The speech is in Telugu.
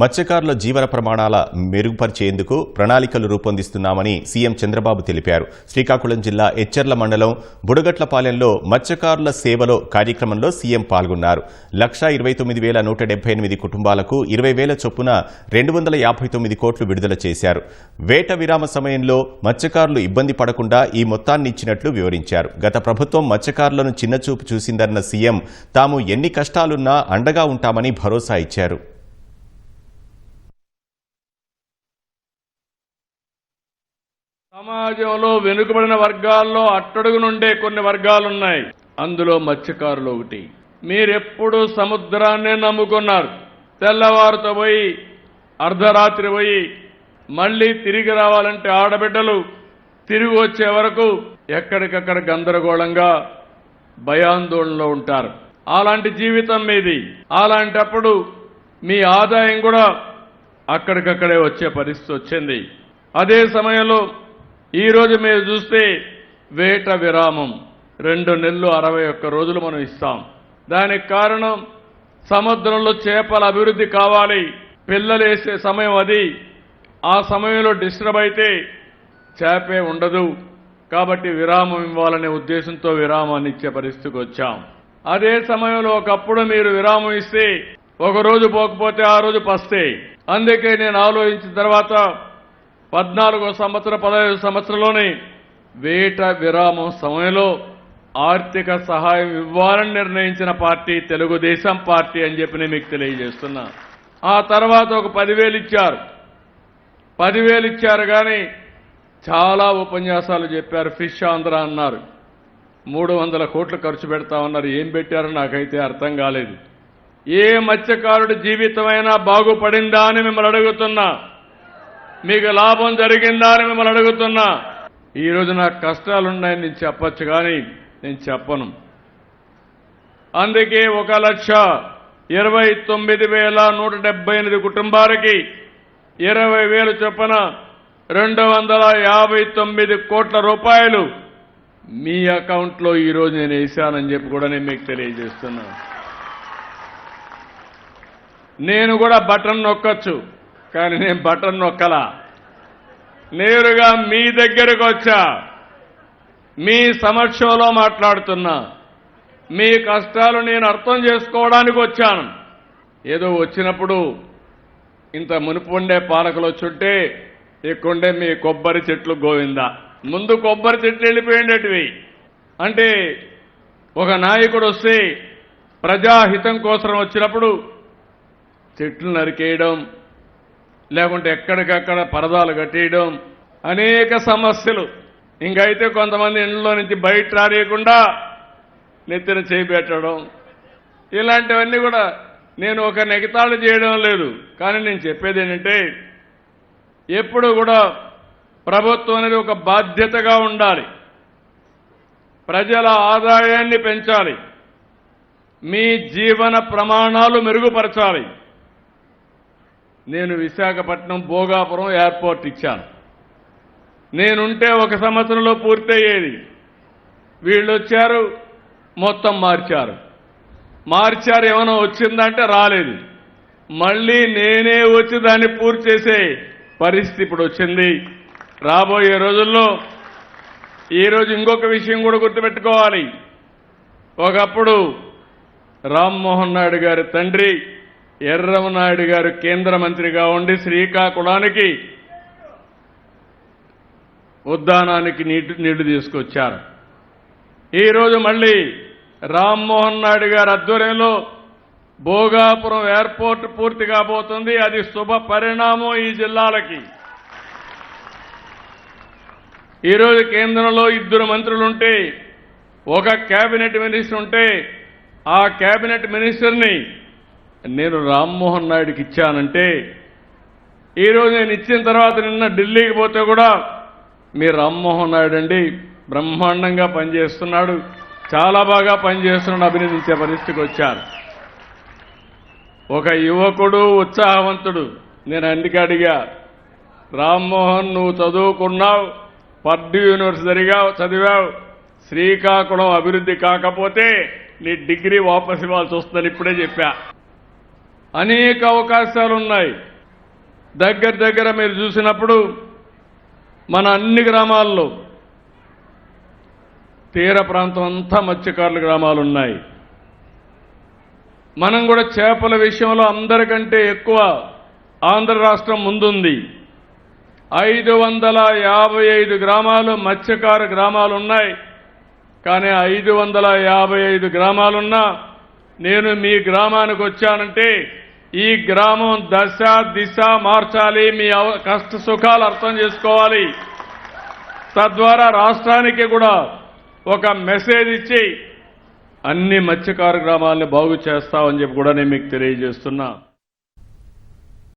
మత్స్యకారుల జీవన ప్రమాణాల మెరుగుపరిచేందుకు ప్రణాళికలు రూపొందిస్తున్నామని సీఎం చంద్రబాబు తెలిపారు. శ్రీకాకుళం జిల్లా ఎచ్చెర్ల మండలం బుడగట్లపాలెంలో మత్స్యకారుల సేవలో కార్యక్రమంలో సీఎం పాల్గొన్నారు. లక్షా ఇరవై తొమ్మిది వేల నూట డెబ్బై ఎనిమిది కుటుంబాలకు ఇరవై వేల చొప్పున రెండు వందల యాభై తొమ్మిది కోట్లు విడుదల చేశారు. వేట విరామ సమయంలో మత్స్యకారులు ఇబ్బంది పడకుండా ఈ మొత్తాన్ని ఇచ్చినట్లు వివరించారు. గత ప్రభుత్వం మత్స్యకారులను చిన్నచూపు చూసిందన్న సీఎం తాము ఎన్ని కష్టాలున్నా అండగా ఉంటామని భరోసా ఇచ్చారు. సమాజంలో వెనుకబడిన వర్గాల్లో అట్టడుగునుండే కొన్ని వర్గాలు ఉన్నాయి అందులో మత్స్యకారులు ఒకటి. మీరెప్పుడు సముద్రాన్నే నమ్ముకున్నారు. తెల్లవారుతో పోయి అర్ధరాత్రి పోయి మళ్ళీ తిరిగి రావాలంటే ఆడబిడ్డలు తిరిగి వచ్చే వరకు ఎక్కడికక్కడ గందరగోళంగా భయాందోళనలో ఉంటారు. అలాంటి జీవితం మీది. అలాంటప్పుడు మీ ఆదాయం కూడా అక్కడికక్కడే వచ్చే పరిస్థితి వచ్చింది. అదే సమయంలో ఈరోజు మీరు చూస్తే వేట విరామం. రెండు నెలలు అరవై ఒక్క రోజులు మనం ఇస్తాం. దానికి కారణం సముద్రంలో చేపల అభివృద్ధి కావాలి. పిల్లలు వేసే సమయం అది. ఆ సమయంలో డిస్టర్బ్ అయితే చేపే ఉండదు. కాబట్టి విరామం ఇవ్వాలనే ఉద్దేశంతో విరామాన్ని ఇచ్చే పరిస్థితికి వచ్చాం. అదే సమయంలో ఒకప్పుడు మీరు విరామం ఇస్తే ఒక రోజు పోకపోతే ఆ రోజు పస్తే. అందుకే నేను ఆలోచించిన తర్వాత పద్నాలుగో సంవత్సరం పదహైదు సంవత్సరంలోనే వేట విరామం సమయంలో ఆర్థిక సహాయం ఇవ్వాలని నిర్ణయించిన పార్టీ తెలుగుదేశం పార్టీ అని చెప్పి నేను మీకు తెలియజేస్తున్నా. ఆ తర్వాత ఒక పదివేలు ఇచ్చారు. పదివేలు ఇచ్చారు కానీ చాలా ఉపన్యాసాలు చెప్పారు. ఫిష్ ఆంధ్ర అన్నారు. మూడు వందల కోట్లు ఖర్చు పెడతా ఉన్నారు. ఏం పెట్టారో నాకైతే అర్థం కాలేదు. ఏ మత్స్యకారుడి జీవితమైనా బాగుపడిందా అని మిమ్మల్ని అడుగుతున్నా. మీకు లాభం జరిగిందా అని మిమ్మల్ని అడుగుతున్నా. ఈరోజు నాకు కష్టాలున్నాయని నేను చెప్పచ్చు కానీ నేను చెప్పను. అందుకే ఒక లక్ష ఇరవై తొమ్మిది వేల నూట డెబ్బై ఎనిమిది కుటుంబాలకి ఇరవై వేలు చొప్పున రెండు వందల యాభై తొమ్మిది కోట్ల రూపాయలు మీ అకౌంట్లో ఈరోజు నేను వేశానని చెప్పి కూడా నేను మీకు తెలియజేస్తున్నాను నేను కూడా బటన్ నొక్కొచ్చు కానీ నేను బటన్ నొక్కలా. నేరుగా మీ దగ్గరకు వచ్చా. మీ సమక్షంలో మాట్లాడుతున్నా. మీ కష్టాలు నేను అర్థం చేసుకోవడానికి వచ్చాను. ఏదో వచ్చినప్పుడు ఇంత మునుపు ఉండే పాలకులు వచ్చుంటే ఇక్కడుండే మీ కొబ్బరి చెట్లు గోవిందా. ముందు కొబ్బరి చెట్లు వెళ్ళిపోయిండేటివి అంటే ఒక నాయకుడు వస్తే ప్రజాహితం కోసం వచ్చినప్పుడు చెట్లు నరికేయడం లేకుంటే ఎక్కడికక్కడ పరదాలు కట్టేయడం అనేక సమస్యలు. ఇంకైతే కొంతమంది ఇంట్లో నుంచి బయట రానియకుండా నెత్తిన చేపెట్టడం ఇలాంటివన్నీ కూడా నేను ఒక నెగతాళు చేయడం లేదు. కానీ నేను చెప్పేది ఏంటంటే ఎప్పుడు కూడా ప్రభుత్వం అనేది ఒక బాధ్యతగా ఉండాలి. ప్రజల ఆదాయాన్ని పెంచాలి. మీ జీవన ప్రమాణాలు మెరుగుపరచాలి. నేను విశాఖపట్నం భోగాపురం ఎయిర్పోర్ట్ ఇచ్చాను. నేనుంటే ఒక సంవత్సరంలో పూర్తయ్యేది. వీళ్ళు వచ్చారు మొత్తం మార్చారు. మార్చారు ఏమైనా వచ్చిందంటే రాలేదు. మళ్ళీ నేనే వచ్చి దాన్ని పూర్తి చేసే పరిస్థితి ఇప్పుడు వచ్చింది. రాబోయే రోజుల్లో ఈరోజు ఇంకొక విషయం కూడా గుర్తుపెట్టుకోవాలి. ఒకప్పుడు రామ్మోహన్ నాయుడు గారి తండ్రి ఎర్రమనాయుడు గారు కేంద్ర మంత్రిగా ఉండి శ్రీకాకుళానికి ఉద్దానానికి నీటి నీళ్ళు తీసుకొచ్చారు. ఈరోజు మళ్ళీ రామ్మోహన్ నాయుడు గారి ఆధ్వర్యంలో భోగాపురం ఎయిర్పోర్ట్ పూర్తి కాబోతుంది అది శుభ పరిణామం ఈ జిల్లాలకి. ఈరోజు కేంద్రంలో ఇద్దరు మంత్రులుంటే ఒక కేబినెట్ మినిస్టర్ ఉంటే ఆ కేబినెట్ మినిస్టర్ని నేను రామ్మోహన్ నాయుడుకి ఇచ్చానంటే ఈరోజు నేను ఇచ్చిన తర్వాత నిన్న ఢిల్లీకి పోతే కూడా మీ రామ్మోహన్ నాయుడు అండి బ్రహ్మాండంగా పనిచేస్తున్నాడు. చాలా బాగా పనిచేస్తున్నాడు అభినందించే పరిస్థితికి వచ్చారు. ఒక యువకుడు ఉత్సాహవంతుడు నేను అందుకే అడిగా రామ్మోహన్ నువ్వు చదువుకున్నావు పర్డ్యూ యూనివర్సిటీగా చదివావు శ్రీకాకుళం అభివృద్ధి కాకపోతే నీ డిగ్రీ వాపసు ఇవ్వాల్సి వస్తుందని ఇప్పుడే చెప్పా. అనేక అవకాశాలు ఉన్నాయి దగ్గర దగ్గర మీరు చూసినప్పుడు మన అన్ని గ్రామాల్లో తీర ప్రాంతం అంతా మత్స్యకారుల గ్రామాలు ఉన్నాయి మనం కూడా చేపల విషయంలో అందరికంటే ఎక్కువ ఆంధ్ర రాష్ట్రం ముందుంది. ఐదు వందల యాభై ఐదు గ్రామాలు మత్స్యకార గ్రామాలు ఉన్నాయి కానీ ఐదు వందల యాభై ఐదు గ్రామాలున్నా నేను మీ గ్రామానికి వచ్చానంటే ఈ గ్రామం దశ దిశ మార్చాలి. మీ అవ- కష్ట సుఖాలు అర్థం చేసుకోవాలి. తద్వారా రాష్ట్రానికి కూడా ఒక మెసేజ్ ఇచ్చి అన్ని మత్స్యకారు గ్రామాలని బాగు చేస్తామని చెప్పి కూడా నేను మీకు తెలియజేస్తున్నా.